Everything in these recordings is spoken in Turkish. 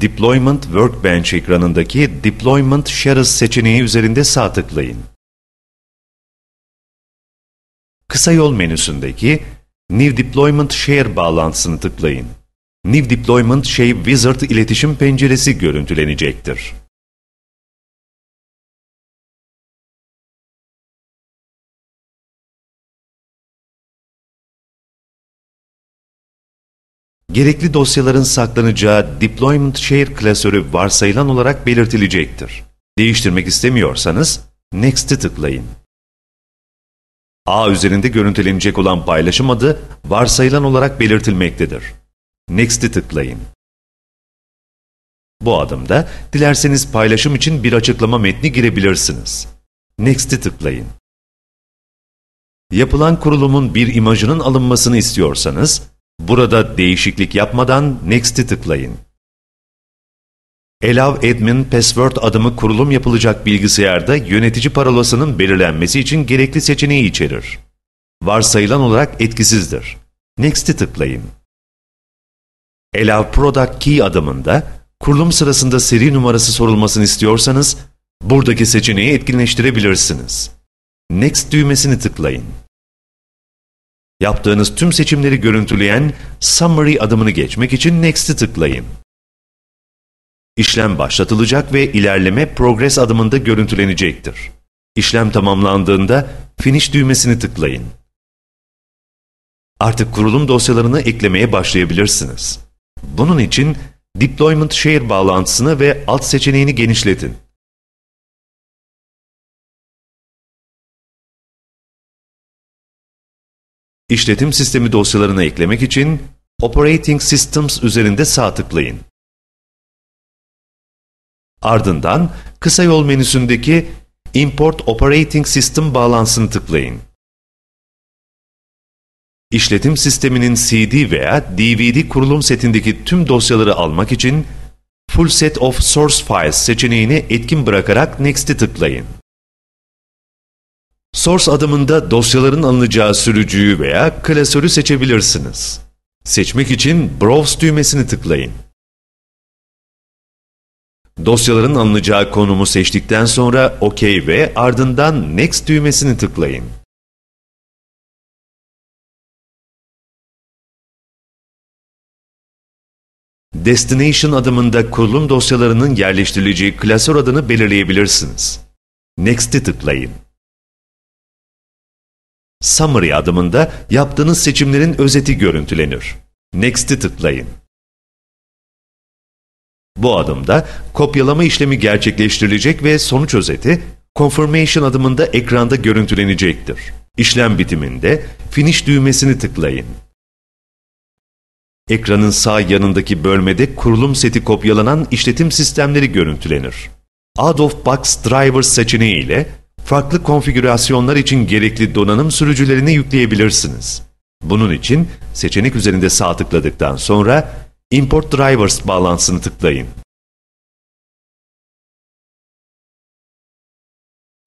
Deployment Workbench ekranındaki Deployment Shares seçeneği üzerinde sağ tıklayın. Kısa yol menüsündeki New Deployment Share bağlantısını tıklayın. New Deployment Share Wizard iletişim penceresi görüntülenecektir. Gerekli dosyaların saklanacağı Deployment Share klasörü varsayılan olarak belirtilecektir. Değiştirmek istemiyorsanız Next'i tıklayın. A üzerinde görüntülenecek olan paylaşım adı varsayılan olarak belirtilmektedir. Next'i tıklayın. Bu adımda dilerseniz paylaşım için bir açıklama metni girebilirsiniz. Next'i tıklayın. Yapılan kurulumun bir imajının alınmasını istiyorsanız, burada değişiklik yapmadan Next'i tıklayın. Allow Admin Password adımı kurulum yapılacak bilgisayarda yönetici parolasının belirlenmesi için gerekli seçeneği içerir. Varsayılan olarak etkisizdir. Next'i tıklayın. Allow Product Key adımında kurulum sırasında seri numarası sorulmasını istiyorsanız buradaki seçeneği etkinleştirebilirsiniz. Next düğmesini tıklayın. Yaptığınız tüm seçimleri görüntüleyen Summary adımını geçmek için Next'i tıklayın. İşlem başlatılacak ve ilerleme Progress adımında görüntülenecektir. İşlem tamamlandığında Finish düğmesini tıklayın. Artık kurulum dosyalarını eklemeye başlayabilirsiniz. Bunun için Deployment Share bağlantısını ve alt seçeneğini genişletin. İşletim sistemi dosyalarını eklemek için Operating Systems üzerinde sağ tıklayın. Ardından kısa yol menüsündeki Import Operating System bağlantısını tıklayın. İşletim sisteminin CD veya DVD kurulum setindeki tüm dosyaları almak için Full Set of Source Files seçeneğini etkin bırakarak Next'i tıklayın. Source adımında dosyaların alınacağı sürücüyü veya klasörü seçebilirsiniz. Seçmek için Browse düğmesini tıklayın. Dosyaların alınacağı konumu seçtikten sonra OK ve ardından Next düğmesini tıklayın. Destination adımında kurulum dosyalarının yerleştirileceği klasör adını belirleyebilirsiniz. Next'i tıklayın. Summary adımında yaptığınız seçimlerin özeti görüntülenir. Next'i tıklayın. Bu adımda kopyalama işlemi gerçekleştirilecek ve sonuç özeti Confirmation adımında ekranda görüntülenecektir. İşlem bitiminde Finish düğmesini tıklayın. Ekranın sağ yanındaki bölmede kurulum seti kopyalanan işletim sistemleri görüntülenir. Out of Box Drivers seçeneği ile farklı konfigürasyonlar için gerekli donanım sürücülerini yükleyebilirsiniz. Bunun için seçenek üzerinde sağ tıkladıktan sonra Import Drivers bağlantısını tıklayın.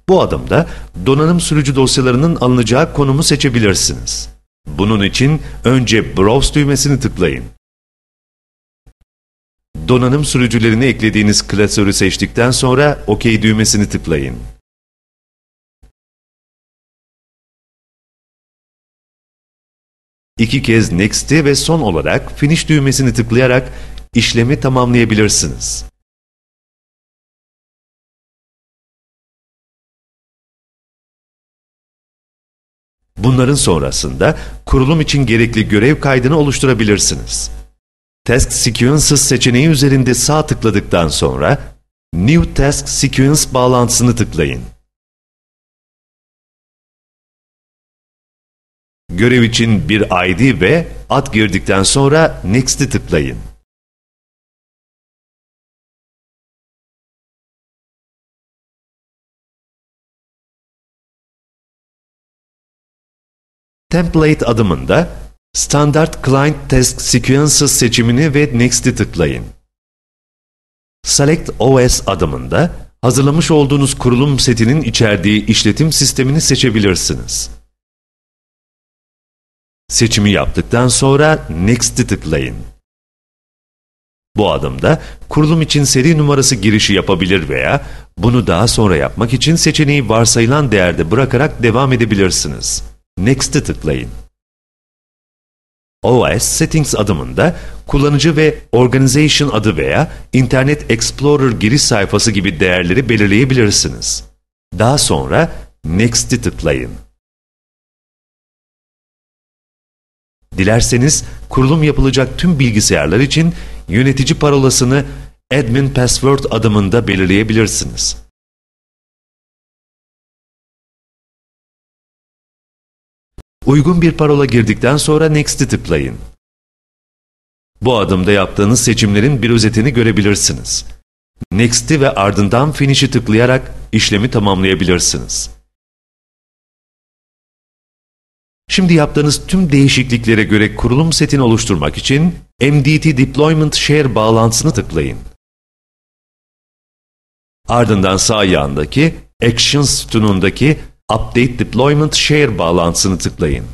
Bu adımda donanım sürücü dosyalarının alınacağı konumu seçebilirsiniz. Bunun için önce Browse düğmesini tıklayın. Donanım sürücülerini eklediğiniz klasörü seçtikten sonra OK düğmesini tıklayın. İki kez Next'i ve son olarak Finish düğmesini tıklayarak işlemi tamamlayabilirsiniz. Bunların sonrasında kurulum için gerekli görev kaydını oluşturabilirsiniz. Task Sequences seçeneği üzerinde sağ tıkladıktan sonra New Task Sequence bağlantısını tıklayın. Görev için bir ID ve ad girdikten sonra Next'i tıklayın. Template adımında Standard Client Task Sequences seçimini ve Next'i tıklayın. Select OS adımında hazırlamış olduğunuz kurulum setinin içerdiği işletim sistemini seçebilirsiniz. Seçimi yaptıktan sonra Next'i tıklayın. Bu adımda kurulum için seri numarası girişi yapabilir veya bunu daha sonra yapmak için seçeneği varsayılan değerde bırakarak devam edebilirsiniz. Next'e tıklayın. OS Settings adımında kullanıcı ve Organization adı veya Internet Explorer giriş sayfası gibi değerleri belirleyebilirsiniz. Daha sonra Next'i tıklayın. Dilerseniz kurulum yapılacak tüm bilgisayarlar için yönetici parolasını Admin Password adımında belirleyebilirsiniz. Uygun bir parola girdikten sonra Next'i tıklayın. Bu adımda yaptığınız seçimlerin bir özetini görebilirsiniz. Next'i ve ardından Finish'i tıklayarak işlemi tamamlayabilirsiniz. Şimdi yaptığınız tüm değişikliklere göre kurulum setini oluşturmak için MDT Deployment Share bağlantısını tıklayın. Ardından sağ yandaki Actions sütunundaki Update Deployment Share bağlantısını tıklayın.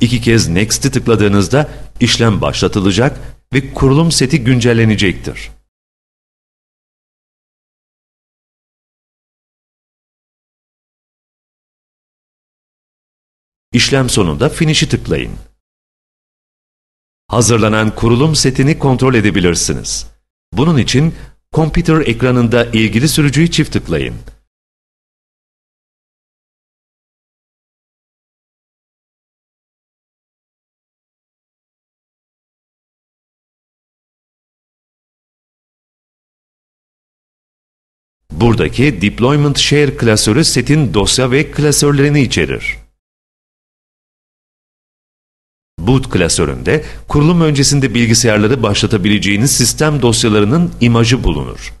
İki kez Next'i tıkladığınızda işlem başlatılacak ve kurulum seti güncellenecektir. İşlem sonunda Finish'i tıklayın. Hazırlanan kurulum setini kontrol edebilirsiniz. Bunun için Computer ekranında ilgili sürücüyü çift tıklayın. Buradaki Deployment Share klasörü setin dosya ve klasörlerini içerir. Boot klasöründe kurulum öncesinde bilgisayarları başlatabileceğiniz sistem dosyalarının imajı bulunur.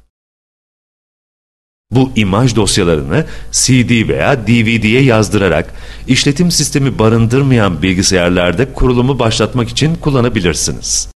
Bu imaj dosyalarını CD veya DVD'ye yazdırarak işletim sistemi barındırmayan bilgisayarlarda kurulumu başlatmak için kullanabilirsiniz.